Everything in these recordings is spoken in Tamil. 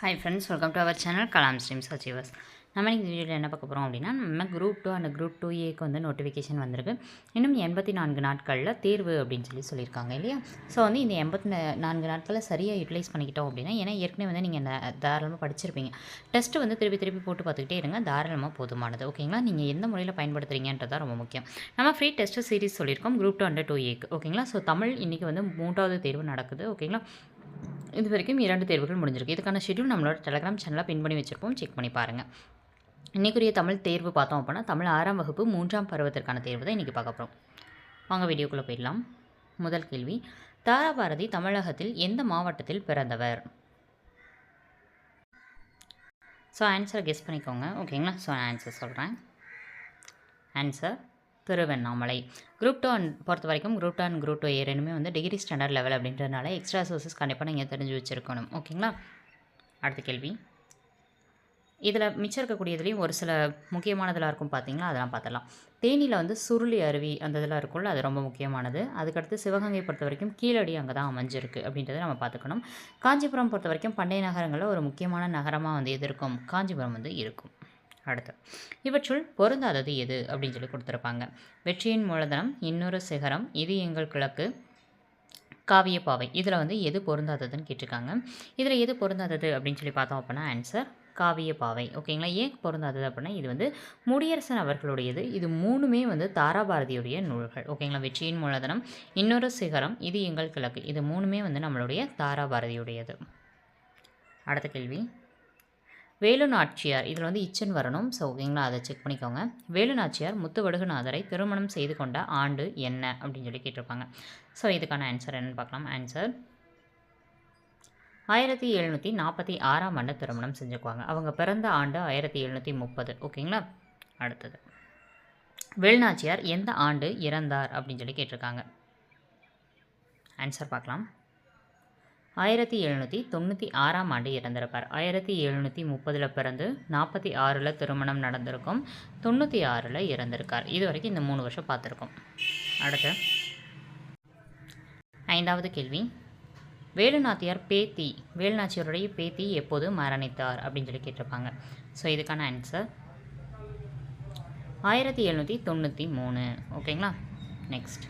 Hi friends welcome to our channel Kalam streams achievers நம்ம இந்த வீடியோவில் என்ன பார்க்க போகிறோம் அப்படின்னா நம்ம group two and group two ஏக்கு வந்து நோட்டிஃபிகேஷன் வந்திருக்கு. இன்னும் எண்பத்தி நான்கு நாட்களில் தேர்வு அப்படின்னு சொல்லி சொல்லியிருக்காங்க இல்லையா? ஸோ வந்து இந்த எண்பத்தி நான்கு நாட்களில் சரியாக யூட்டிலைஸ் பண்ணிக்கிட்டோம் அப்படின்னா ஏன்னா ஏற்கனவே வந்து நீங்கள் தாராளமாக படிச்சிருப்பீங்க. டெஸ்ட்டு வந்து திருப்பி திருப்பி போட்டு பார்த்துக்கிட்டே இருங்க தாராளமாக போதுமானது. ஓகேங்களா நீங்கள் எந்த முறையில் பயன்படுத்துறீங்கன்றது தான் ரொம்ப முக்கியம். நம்ம ஃப்ரீ டெஸ்ட்டு சீரிஸ் சொல்லியிருக்கோம் குரூப் டூ அண்ட் டூ ஏக்கு ஓகேங்களா ஸோ தமிழ் இன்றைக்கி வந்து மூன்றாவது தேர்வு நடக்குது. ஓகேங்களா இது வரைக்கும் இரண்டு தேர்வுகள் முடிஞ்சிருக்கு. இதுக்கான ஷெடியூல் நம்மளோட டெலகிராம் சேனலாக பின் பண்ணி வச்சுருப்போம். செக் பண்ணி பாருங்கள் இன்றைக்குரிய தமிழ் தேர்வு பார்த்தோம் அப்படின்னா தமிழ் ஆறாம் வகுப்பு மூன்றாம் பருவத்திற்கான தேர்வு தான் இன்றைக்கி பார்க்க போகிறோம் வாங்க வீடியோக்குள்ளே போயிடலாம். முதல் கேள்வி. தாராபாரதி தமிழகத்தில் எந்த மாவட்டத்தில் பிறந்தவர்? ஸோ ஆன்சரை கெஸ் பண்ணிக்கோங்க. ஓகேங்களா ஸோ ஆன்சர் சொல்கிறேன் answer Tiruvannamalai. Group two and பொறுத்த வரைக்கும் group two and group two A ரெண்டுமே வந்து டிகிரி ஸ்டாண்டர்ட் லெவல் அப்படின்றதுனால எக்ஸ்ட்ரா சோர்சஸ் கண்டிப்பாக நீங்கள் தெரிஞ்சு வச்சுருக்கணும். ஓகேங்களா அடுத்த கேள்வி. இதில் மிச்சம் இருக்கக்கூடியதுலேயும் ஒரு சில முக்கியமானதெல்லாம் இருக்கும் பார்த்தீங்களா அதெல்லாம் பார்த்துடலாம் தேனியில் வந்து சுருளி அருவி அந்த இதெல்லாம் இருக்கும்ல அது ரொம்ப முக்கியமானது. அதுக்கடுத்து சிவகங்கை பொறுத்த வரைக்கும் கீழடி அங்கே தான் அமைஞ்சிருக்கு அப்படின்றத நம்ம பார்த்துக்கணும் காஞ்சிபுரம் பொறுத்த வரைக்கும் பண்டைய நகரங்களில் ஒரு முக்கியமான நகரமாக வந்து எது இருக்கும்? காஞ்சிபுரம் வந்து இருக்கும். அடுத்து. இவற்றுள் பொருந்தாதது எது? அப்படின்னு சொல்லி கொடுத்துருப்பாங்க. வெற்றியின் மூலதனம் இன்னொரு சிகரம் இது எங்கள் கிழக்கு காவியப்பாவை. இதில் வந்து எது பொருந்தாததுன்னு கேட்டிருக்காங்க. இதில் எது பொருந்தாதது அப்படின்னு சொல்லி பார்த்தோம் அப்படின்னா ஆன்சர் காவியப்பாவை. ஓகேங்களா ஏன் பொருந்தாதது அப்படின்னா இது வந்து முடியரசன் அவர்களுடையது. இது மூணுமே வந்து தாராபாரதியுடைய நூல்கள். ஓகேங்களா வெற்றியின் மூலதனம் இன்னொரு சிகரம் இது எங்கள் கிழக்கு. இது மூணுமே வந்து நம்மளுடைய தாராபாரதியுடையது. அடுத்த கேள்வி. வேலு நாச்சியார். இதில் வந்து இச்சன் வரணும். ஸோ ஓகேங்களா அதை செக் பண்ணிக்கோங்க. வேலு நாச்சியார் திருமணம் செய்து கொண்ட ஆண்டு என்ன? அப்படின்னு சொல்லி கேட்டிருப்பாங்க. ஸோ இதுக்கான ஆன்சர் என்னன்னு பார்க்கலாம். ஆன்சர் ஆயிரத்தி எழுநூற்றி நாற்பத்தி ஆறாம் ஆண்டு திருமணம் செஞ்சுக்குவாங்க. அவங்க பிறந்த ஆண்டு ஆயிரத்தி எழுநூற்றி முப்பது. ஓகேங்களா அடுத்தது. வேலுநாச்சியார் எந்த ஆண்டு இறந்தார்? அப்படின்னு சொல்லி கேட்டிருக்காங்க. ஆன்சர் பார்க்கலாம். ஆயிரத்தி எழுநூற்றி தொண்ணூற்றி ஆறாம் ஆண்டு இறந்திருப்பார். ஆயிரத்தி எழுநூற்றி முப்பதில் பிறந்து நாற்பத்தி ஆறில் திருமணம் நடந்திருக்கும். தொண்ணூற்றி ஆறில் இறந்திருக்கார். இது வரைக்கும் இந்த மூணு வருஷம் பார்த்துருக்கோம். அடுத்து ஐந்தாவது கேள்வி. வேலுநாத்தியார் பேத்தி வேலுநாச்சியாருடைய பேத்தி எப்போது மரணித்தார் அப்படின்னு சொல்லி கேட்டிருப்பாங்க. ஸோ இதுக்கான ஆன்சர் ஆயிரத்தி எழுநூற்றி தொண்ணூற்றி மூணு. ஓகேங்களா நெக்ஸ்ட்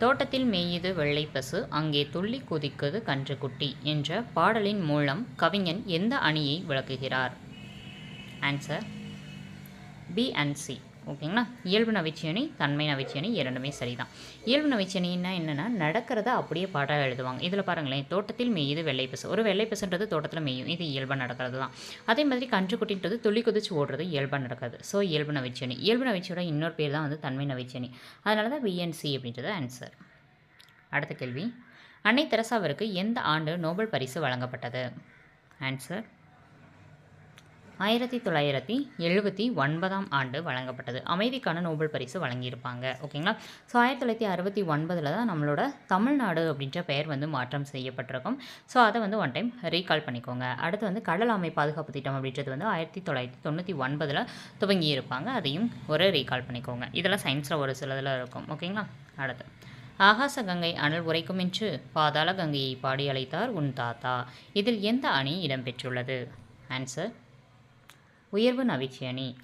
தோட்டத்தில் மேயுது வெள்ளை பசு அங்கே துள்ளி குதிக்குது கன்றுக்குட்டி என்ற பாடலின் மூலம் கவிஞன் எந்த அணியை விளக்குகிறார்? ஆன்சர் பி அண்ட் சி ஓகேங்களா? இயல்பு நகைச்சுவணி தன்மை நகைச்சுவணி இரண்டுமே சரிதான். இயல்பு நகைச்சுவணின்னா என்னென்னா நடக்கிறத அப்படியே பாட்டாக எழுதுவாங்க. இதில் பாருங்களேன் தோட்டத்தில் மேயுது வெள்ளை பசு. ஒரு வெள்ளை பசுன்றது தோட்டத்தில் மேயும். இது இயல்பாக நடக்கிறது தான் அதே மாதிரி கன்றுக்குட்டின்றது துள்ளி குதிச்சு ஓடுறது இயல்பாக நடக்காது. ஸோ இயல்பு நகைச்சுவணி இயல்பு நகைச்சுவோட இன்னொரு பேர் தான் வந்து தன்மை நகைச்சுவணி அதனால தான் பிஎன்சி அப்படின்றது ஆன்சர் அடுத்த கேள்வி. அன்னை தெரசாவிற்கு எந்த ஆண்டு நோபல் பரிசு வழங்கப்பட்டது? ஆன்சர் ஆயிரத்தி தொள்ளாயிரத்தி எழுபத்தி ஒன்பதாம் ஆண்டு வழங்கப்பட்டது. அமைதிக்கான நோபல் பரிசு வழங்கியிருப்பாங்க. ஓகேங்களா? ஸோ ஆயிரத்தி தொள்ளாயிரத்தி அறுபத்தி ஒன்பதில் தான் நம்மளோட தமிழ்நாடு அப்படின்ற பெயர் வந்து மாற்றம் செய்யப்பட்டிருக்கும். ஸோ அதை வந்து ஒன் டைம் ரீகால் பண்ணிக்கோங்க. அடுத்து வந்து கடல் அமை பாதுகாப்பு திட்டம் அப்படின்றது வந்து ஆயிரத்தி தொள்ளாயிரத்தி தொண்ணூற்றி ஒன்பதில் துவங்கி இருப்பாங்க அதையும் ஒரு ரீகால் பண்ணிக்கோங்க. இதெல்லாம் சயின்ஸில் ஒரு சிலதில் இருக்கும். ஓகேங்களா? அடுத்து. ஆகாச கங்கை அனல் உரைக்கும் என்று பாதாள கங்கையை பாடி அழைத்தார் உன் தாத்தா. இதில் எந்த அணி இடம்பெற்றுள்ளது? ஆன்சர் உயர்வு நவிச்சி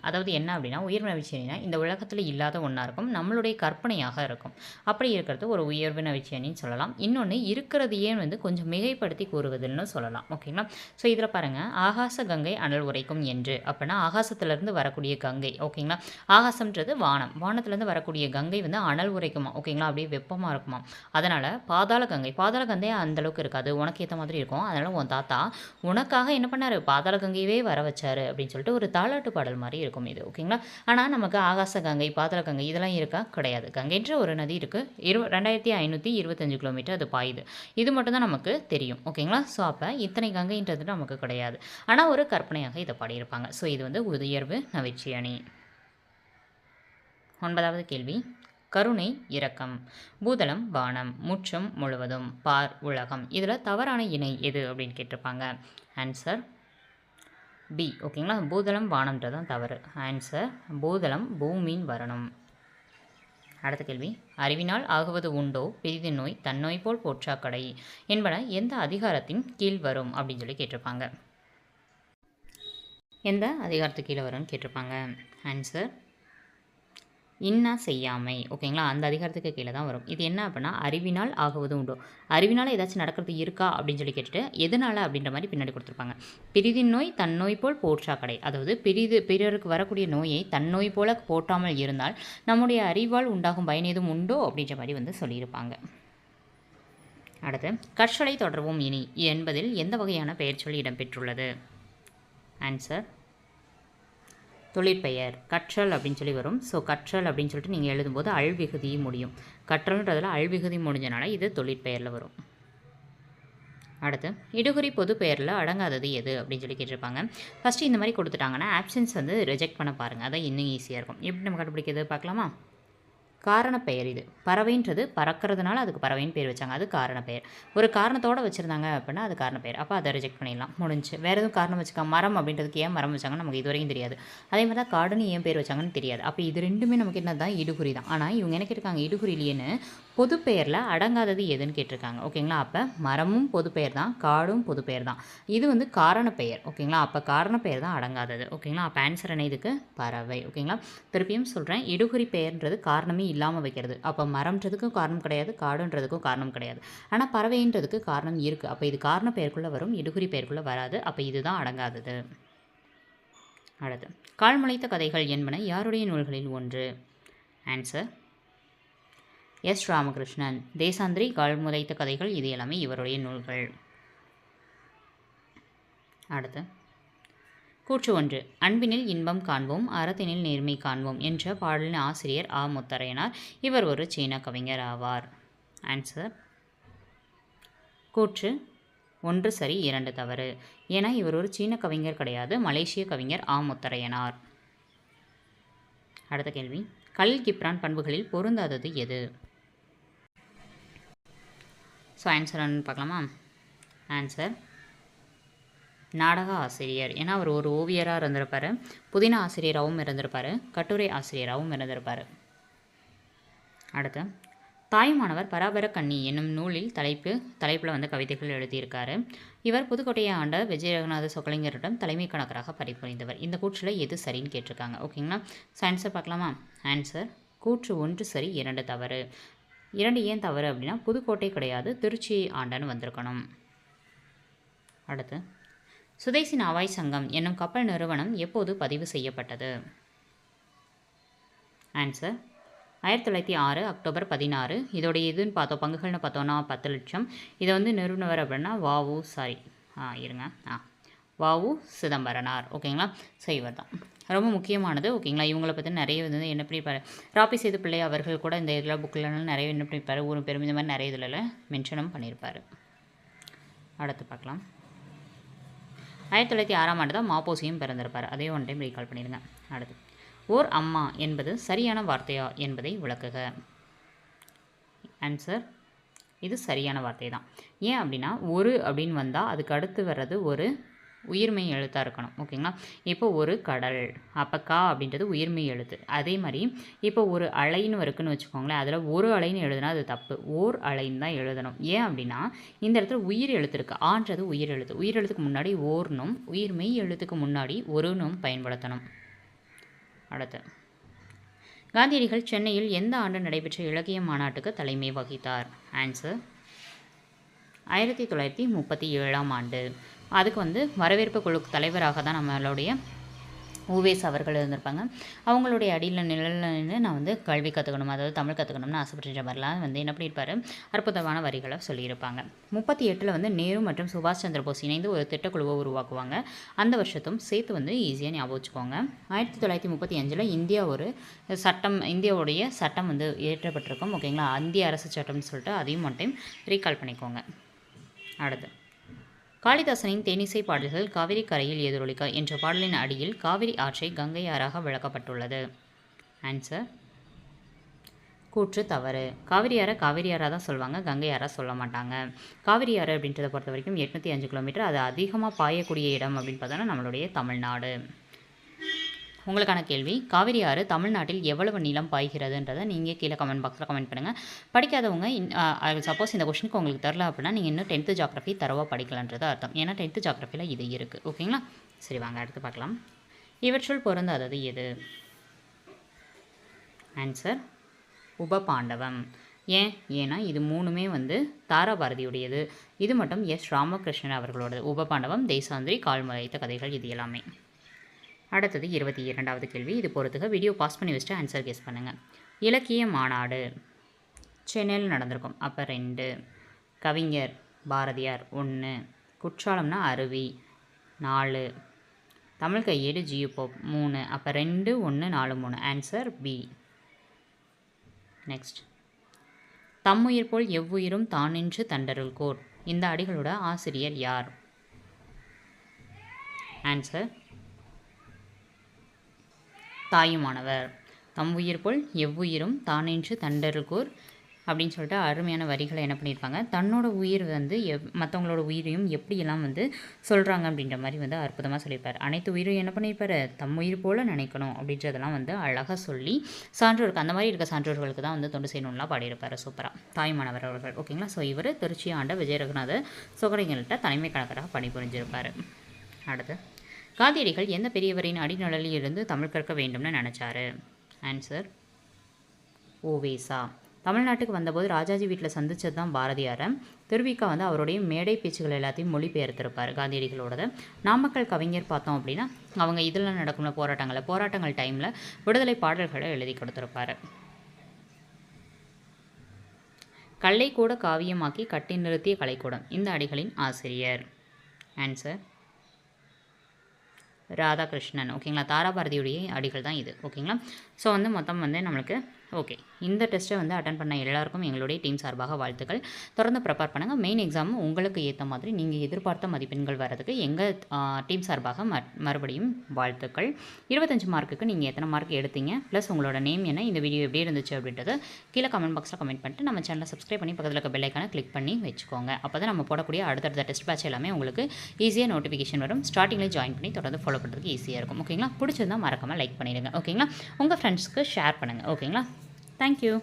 அதாவது என்ன அப்படின்னா உயர்வு நவிச்சியணினா இந்த உலகத்தில் இல்லாத ஒன்றா இருக்கும் நம்மளுடைய கற்பனையாக இருக்கும். அப்படி இருக்கிறது ஒரு உயர்வு நவிச்சியணின்னு சொல்லலாம். இன்னொன்று இருக்கிறதையே வந்து கொஞ்சம் மிகைப்படுத்தி கூறுவதுன்னு சொல்லலாம். ஓகேங்களா? ஸோ இதில் பாருங்கள் ஆகாச கங்கை அனல் உரைக்கும் என்று. அப்படின்னா ஆகாசத்துலேருந்து வரக்கூடிய கங்கை. ஓகேங்களா? ஆகாசம்ன்றது வானம். வானத்துலேருந்து வரக்கூடிய கங்கை வந்து அனல் உரைக்குமா? ஓகேங்களா? அப்படியே வெப்பமாக இருக்குமா? அதனால் பாதாள கங்கை. பாதாள கங்கை அந்தளவுக்கு இருக்காது. உனக்கு ஏற்ற மாதிரி இருக்கும். அதனால் உன் தாத்தா உனக்காக என்ன பண்ணார்? பாதாள கங்கையவே வர வச்சார் அப்படின்னு சொல்லிட்டு ஒரு தாளாட்டு பாடல் மாதிரி இருக்கும் இது ஓகேங்களா ஆனால் நமக்கு ஆகாச கங்கை பாதாள கங்கை இதெல்லாம் இருக்கா? கிடையாது. கங்கைன்ற ஒரு நதி இருக்குது இரு ரெண்டாயிரத்தி ஐநூற்றி இருபத்தஞ்சு கிலோமீட்டர் அது பாயுது. இது மட்டும்தான் நமக்கு தெரியும் ஓகேங்களா ஸோ அப்போ இத்தனை கங்கைன்றது நமக்கு கிடையாது. ஆனால் ஒரு கற்பனையாக இதை பாடியிருப்பாங்க. ஸோ இது வந்து உயர்வு நவிச்சி அணி. ஒன்பதாவது கேள்வி. கருணை இரக்கம் பூதளம் வானம் முற்றம் முழுவதும் பார் உலகம். இதில் தவறான இணை எது அப்படின்னு கேட்டிருப்பாங்க? ஆன்சர் பி ஓகேங்களா? பூதளம் வானம்ன்றது தான் தவறு. ஆன்சர் பூதளம் பூமியின் வரணும். அடுத்த கேள்வி. அறிவினால் ஆகுவது உண்டோ? பிரிதி நோய் தன்னோய் போல் போற்றாக்கடை என்பன எந்த அதிகாரத்தின் கீழ் வரும்? அப்படின்னு சொல்லி கேட்டிருப்பாங்க. எந்த அதிகாரத்துக்கு கீழே வரும்னு கேட்டிருப்பாங்க? ஆன்சர் இன்னா செய்யாமை. ஓகேங்களா? அந்த அதிகாரத்துக்கு கீழே தான் வரும். இது என்ன அப்படின்னா அறிவினால் ஆகுவது உண்டோ. அறிவினால் ஏதாச்சும் நடக்கிறது இருக்கா அப்படின்னு சொல்லி கேட்டுட்டு எதனால் அப்படின்ற மாதிரி பின்னாடி கொடுத்துருப்பாங்க. பிரிதின் நோய் தன் நோய் போல் போற்றா கடை அதாவது பிரிது பிறருக்கு வரக்கூடிய நோயை தன் நோய் போல போட்டாமல் இருந்தால் நம்முடைய அறிவால் உண்டாகும் பயன் எதுவும் உண்டோ அப்படின்ற மாதிரி வந்து சொல்லியிருப்பாங்க. அடுத்து கற்றலை தொடர்வோம் இனி. என்பதில் எந்த வகையான பெயர் சொல்லி இடம்பெற்றுள்ளது ஆன்சர் தொழிற்பெயர் கற்றல் அப்படின்னு சொல்லி வரும். ஸோ கற்றல் அப்படின்னு சொல்லிட்டு நீங்கள் எழுதும்போது அழ்விகுதி முடியும். கற்றல்ன்றதில் அழ்விகுதி முடிஞ்சனால இது தொழிற்பெயரில் வரும். அடுத்து இடுகுறி பொது பெயரில் அடங்காதது எது அப்படின்னு சொல்லி கேட்டிருப்பாங்க. ஃபஸ்ட்டு இந்த மாதிரி கொடுத்துட்டாங்கன்னா ஆப்ஷன்ஸ் வந்து ரிஜெக்ட் பண்ண பாருங்கள் அதான் இன்னும் ஈஸியாக இருக்கும். எப்படி நம்ம கண்டுபிடிக்கிறது? பார்க்கலாமா? காரண பெயர் இது. பறவைன்றது பறக்கிறதுனால அதுக்கு பறவைன்னு பேர் வச்சாங்க. அது காரண பெயர் ஒரு காரணத்தோடு வச்சுருந்தாங்க அப்படின்னா அது காரண பெயர் அப்போ அதை ரிஜெக்ட் பண்ணிடலாம். முடிஞ்சு. வேறு எதுவும் காரணம் வச்சுக்கா மரம் அப்படின்றதுக்கு ஏன் மரம் வச்சாங்கன்னு நமக்கு இது வரைக்கும் தெரியாது. அதே மாதிரி தான் காடுன்னு ஏன் பேர் வச்சாங்கன்னு தெரியாது. அப்போ இது ரெண்டுமே நமக்கு என்ன தான் இடுகுறி தான். ஆனால் இவங்க என்ன கேட்டிருக்காங்க? இடுகுறிலேன்னு பொது பெயரில் அடங்காதது எதுன்னு கேட்டிருக்காங்க. ஓகேங்களா? அப்போ மரமும் பொது பெயர் தான் காடும் பொது பெயர் தான். இது வந்து காரண பெயர் ஓகேங்களா? அப்போ காரண பெயர் தான் அடங்காதது. ஓகேங்களா? அப்போ ஆன்சர் என்ன இதுக்கு? பறவை. ஓகேங்களா? திருப்பியும் சொல்கிறேன் இடுகுறி பெயர்ன்றது காரணமே இல்லாமல் வைக்கிறது. அப்போ மரம்ன்றதுக்கும் காரணம் கிடையாது காடுன்றதுக்கும் காரணம் கிடையாது. ஆனால் பறவைன்றதுக்கு காரணம் இருக்குது அப்போ இது காரண பெயருக்குள்ளே வரும் இடுகுறி பெயருக்குள்ளே வராது. அப்போ இதுதான் அடங்காதது. அடுத்து கால்முளைத்த கதைகள் என்பன யாருடைய நூல்களில் ஒன்று? Answer S Ramakrishnan. தேசாந்திரி கால்முளைத்த கதைகள் இது எல்லாமே இவருடைய நூல்கள். அடுத்து கூற்று ஒன்று. அன்பினில் இன்பம் காண்போம் அறத்தினில் நேர்மை காண்போம் என்ற பாடலின் ஆசிரியர் ஆ. முத்தரையனார். இவர் ஒரு சீன கவிஞர் ஆவார். ஆன்சர் கூற்று ஒன்று சரி இரண்டு தவறு ஏன்னா இவர் ஒரு சீன கவிஞர் கிடையாது மலேசிய கவிஞர் ஆ. முத்தரையனார். அடுத்த கேள்வி. கலில் கிப்ரான் பண்புகளில் பொருந்தாதது எது? ஸோ ஆன்சர் பார்க்கலாமா? ஆன்சர் நாடக ஆசிரியர். ஏன்னா அவர் ஒரு ஓவியராக இருந்திருப்பார். புதின ஆசிரியராகவும் இருந்திருப்பார். கட்டுரை ஆசிரியராகவும் இருந்திருப்பார். அடுத்து தாய்மானவர் பராபர கண்ணி என்னும் நூலில் தலைப்பு தலைப்பில் வந்து கவிதைகள் எழுதியிருக்காரு. இவர் புதுக்கோட்டையை ஆண்ட விஜய ரகுநாத சொக்கலிங்கரிடம் தலைமை கணக்கராக பணிபுரிந்தவர் இந்த கூற்றில் எது சரின்னு கேட்டிருக்காங்க. ஓகேங்களா ஸோ ஆன்சர் பார்க்கலாமா? ஆன்சர் கூற்று ஒன்று சரி இரண்டு தவறு. இரண்டு ஏன் தவறு அப்படின்னா புதுக்கோட்டை கிடையாது திருச்சி ஆண்டன்னு வந்திருக்கணும். அடுத்து சுதேசி நாவாய் சங்கம் என்னும் கப்பல் நிறுவனம் எப்போது பதிவு செய்யப்பட்டது? ஆன்சர் ஆயிரத்தி தொள்ளாயிரத்தி ஆறு அக்டோபர் பதினாறு. இதோடைய இதுன்னு பார்த்தோம். பங்குகள்னு பார்த்தோன்னா பத்து லட்சம். இதை வந்து நிறுவனவர் அப்படின்னா வாவு சாரி. ஆ இருங்க. ஆ. வாவு சிதம்பரனார். ஓகேங்களா? செய்வர் தான். ரொம்ப முக்கியமானது. ஓகேங்களா? இவங்களை பற்றி நிறைய வந்து என்ன பண்ணியிருப்பார் ராபி சேது பிள்ளை அவர்கள் கூட இந்த இதில் புக்கில் நிறைய என்ன பண்ணியிருப்பார் ஒரு பெரும் இந்த மாதிரி நிறைய இதில் மென்ஷனும் பண்ணியிருப்பார். அடுத்து பார்க்கலாம். ஆயிரத்தி தொள்ளாயிரத்தி ஆறாம் ஆண்டு தான் மாப்போசியும் பிறந்திருப்பார். அதே ஒன் டைம் ரீகால் பண்ணிடுங்க. அடுத்து. ஓர் அம்மா என்பது சரியான வார்த்தையா என்பதை விளக்குக. ஆன்சர் இது சரியான வார்த்தை தான் ஏன் அப்படின்னா ஒரு அப்படின்னு வந்தால் அதுக்கு அடுத்து வர்றது ஒரு உயிர்மெய் எழுத்தாக இருக்கணும் ஓகேங்களா இப்போ ஒரு கடல் அப்போ கா அப்படின்றது உயிர்மெய் எழுத்து. அதே மாதிரி இப்போ ஒரு அலைன்னு இருக்குன்னு வச்சுக்கோங்களேன் அதில் ஒரு அலைன்னு எழுதுனா அது தப்பு. ஓர் அலைன்னு தான் எழுதணும். ஏன் அப்படின்னா இந்த இடத்துல உயிர் எழுத்து இருக்குது ஆன்றது உயிர் எழுத்து. உயிர் எழுத்துக்கு முன்னாடி ஓர்னும் உயிர்மெய் எழுத்துக்கு முன்னாடி ஒருனும் பயன்படுத்தணும். அடுத்து. காந்தியடிகள் சென்னையில் எந்த ஆண்டு நடைபெற்ற இலக்கிய மாநாட்டுக்கு தலைமை வகித்தார்? ஆன்சர் ஆயிரத்தி தொள்ளாயிரத்தி முப்பத்தி ஏழாம் ஆண்டு. அதுக்கு வந்து வரவேற்பு குழு தலைவராக தான் நம்மளுடைய ஓவேஸ் அவர்கள் இருந்திருப்பாங்க. அவங்களுடைய அடியில் நிழலில் நின்று நான் வந்து கல்வி கற்றுக்கணும் அதாவது தமிழ் கற்றுக்கணும்னு ஆசைப்பட்ட மாதிரிலாம் வந்து என்ன பண்ணியிருப்பார் அற்புதமான வரிகளை சொல்லியிருப்பாங்க. முப்பத்தி எட்டில் வந்து நேரு மற்றும் சுபாஷ் சந்திர போஸ் இணைந்து ஒரு திட்டக்குழுவை உருவாக்குவாங்க. அந்த வருஷத்தும் சேர்த்து வந்து ஈஸியாக ஞாபகம் வச்சுக்கோங்க. ஆயிரத்தி தொள்ளாயிரத்தி முப்பத்தி அஞ்சில் இந்தியா ஒரு சட்டம் இந்தியாவுடைய சட்டம் வந்து இயற்றப்பட்டிருக்கும் ஓகேங்களா? இந்திய அரசு சட்டம்னு சொல்லிட்டு அதையும் ஒன் டைம் ரீகால் பண்ணிக்கோங்க. அடுத்து. காளிதாசனின் தேனிசை பாடல்கள் காவிரி கரையில் எதிரொலிக்க என்ற பாடலின் அடியில் காவிரி ஆற்றை கங்கை ஆறாக விளக்கப்பட்டுள்ளது. ஆன்சர் கூற்று தவறு. காவிரி ஆறை காவிரி ஆறாக தான் சொல்லுவாங்க கங்கை ஆறாக சொல்ல மாட்டாங்க. காவிரி ஆறு அப்படின்றத பொறுத்த வரைக்கும் எட்நூற்றி அஞ்சு கிலோமீட்டர் அது அதிகமாக பாயக்கூடிய இடம் அப்படின்னு பார்த்தோன்னா நம்மளுடைய தமிழ்நாடு. உங்களுக்கான கேள்வி காவிரி ஆறு தமிழ்நாட்டில் எவ்வளவு நீளம் பாய்கிறதுன்றதை நீங்கள் கீழே கமெண்ட் பாக்ஸில் கமெண்ட் பண்ணுங்கள் படிக்காதவங்க சப்போஸ் இந்த கொஷனுக்கு உங்களுக்கு தெரில அப்படின்னா நீங்கள் இன்னும் டென்த்து ஜாகிரஃபி தரவாக படிக்கலான்றது அர்த்தம். ஏன்னா டென்த்து ஜாகிரஃபியில் இது இருக்குது ஓகேங்களா சரி வாங்க அடுத்து பார்க்கலாம். இவற்றுள் பொருந்தாதது எது? ஆன்சர் உபபாண்டவம். ஏன்? ஏன்னா இது மூணுமே வந்து தாராபாரதியுடையது. இது மட்டும் எஸ். ராமகிருஷ்ணன் அவர்களோடது. உபபாண்டவம் தேசாந்திரி கால்முளைத்த கதைகள் இது எல்லாமே. அடுத்தது இருபத்தி இரண்டாவது கேள்வி. இது பொறுத்துக வீடியோ பாஸ் பண்ணி வச்சுட்டு ஆன்சர் கேஸ் பண்ணுங்கள் இலக்கிய மாநாடு. சென்னையில் நடந்திருக்கும். அப்போ ரெண்டு. கவிஞர் பாரதியார் ஒன்று குற்றாலம்னா அருவி நாலு. தமிழ் கையேடு ஜியு போப் மூணு. அப்போ ரெண்டு ஒன்று நாலு மூணு. ஆன்சர் பி நெக்ஸ்ட் தம்முயிர் போல் எவ்வுயிரும் தானின்று தண்டருள் கோர். இந்த அடிகளோட ஆசிரியர் யார்? ஆன்சர் தாயுமானவர். தம் உயிர் போல் எவ்வுயிரும் தானின்று தண்டருகோர் அப்படின்னு சொல்லிட்டு அருமையான வரிகளை என்ன பண்ணியிருப்பாங்க. தன்னோட உயிர் வந்து எவ் மற்றவங்களோட உயிரையும் எப்படியெல்லாம் வந்து சொல்கிறாங்க அப்படின்ற மாதிரி வந்து அற்புதமாக சொல்லியிருப்பார். அனைத்து உயிரும் என்ன பண்ணியிருப்பார்? தம் உயிர் போல் நினைக்கணும் அப்படின்றதெல்லாம் வந்து அழகாக சொல்லி சான்றோருக்கு அந்த மாதிரி இருக்க சான்றோர்களுக்கு தான் வந்து தொண்டு செய்யணும்லாம் பாடியிருப்பார். சூப்பராக தாய்மானவர் அவர்கள். ஓகேங்களா? ஸோ இவர் திருச்சி ஆண்ட விஜய ரகுநாத சுகடைங்கள்கிட்ட தலைமை கணக்கராக பணிபுரிஞ்சிருப்பார். அடுத்து. காந்தியடிகள் எந்த பெரியவரின் அடிநிழலில் இருந்து தமிழ் கற்க வேண்டும்னு நினச்சாரு? ஆன்சர் ஓவேசா. தமிழ்நாட்டுக்கு வந்தபோது ராஜாஜி வீட்டில் சந்திச்சது தான் பாரதியாரை. திருவிக்கா வந்து அவருடைய மேடை பேச்சுகள் எல்லாத்தையும் மொழிபெயர்த்திருப்பார் காந்தியடிகளோடது. நாமக்கல் கவிஞர் பார்த்தோம் அப்படின்னா அவங்க இதில் நடக்கும்ல போராட்டங்களில் போராட்டங்கள் டைமில் விடுதலை பாடல்களை எழுதி கொடுத்துருப்பாரு. கல்லை கூட காவியமாக்கி கட்டி நிறுத்திய கலைக்கூடம் இந்த அடிகளின் ஆசிரியர். ஆன்சர் ராதாகிருஷ்ணன் ஓகேங்களா? தாராபாரதியுடைய அடிகள் தான் இது ஓகேங்களா? ஸோ வந்து மொத்தம் வந்து நம்மளுக்கு ஓகே இந்த டெஸ்ட்டை வந்து அட்டன் பண்ண எல்லாருக்கும் எங்களுடைய டீம் சார்பாக வாழ்த்துக்கள். தொடர்ந்து ப்ரிப்பேர் பண்ணுங்கள் மெயின் எக்ஸாம் உங்களுக்கு ஏற்ற மாதிரி நீங்கள் எதிர்பார்த்த மதிப்பெண்கள் வரதுக்கு எங்கள் டீம் சார்பாக ம மறுபடியும் வாழ்த்துக்கள். இருபத்தஞ்சு மார்க்குக்கு நீங்கள் எத்தனை மார்க் எடுத்தீங்க? ப்ளஸ் உங்களோட நேம் என்ன? இந்த வீடியோ எப்படி இருந்துச்சு அப்படின்றத கீழே கமெண்ட் பாக்ஸில் கமெண்ட் பண்ணிட்டு நம்ம சேனலை சப்ஸ்கிரைப் பண்ணி பக்கத்தில் இருக்க பெல்லைக்கான கிளிக் பண்ணி வச்சுக்கோங்க. அப்போ தான் நம்ம போடக்கூடிய அடுத்தடுத்த டெஸ்ட் பேட்ச் எல்லாமே உங்களுக்கு ஈஸியாக நோட்டிஃபிகேஷன் வரும். ஸ்டார்டிங்கில் ஜாயின் பண்ணி தொடர்ந்து ஃபாலோ பண்ணுறதுக்கு ஈஸியாக இருக்கும். ஓகேங்களா பிடிச்சிருந்தா மறக்காமல் லைக் பண்ணிடுங்க. ஓகேங்களா உங்கள் ஃப்ரெண்ட்ஸ்க்கு ஷேர் பண்ணுங்கள் ஓகேங்களா Thank you.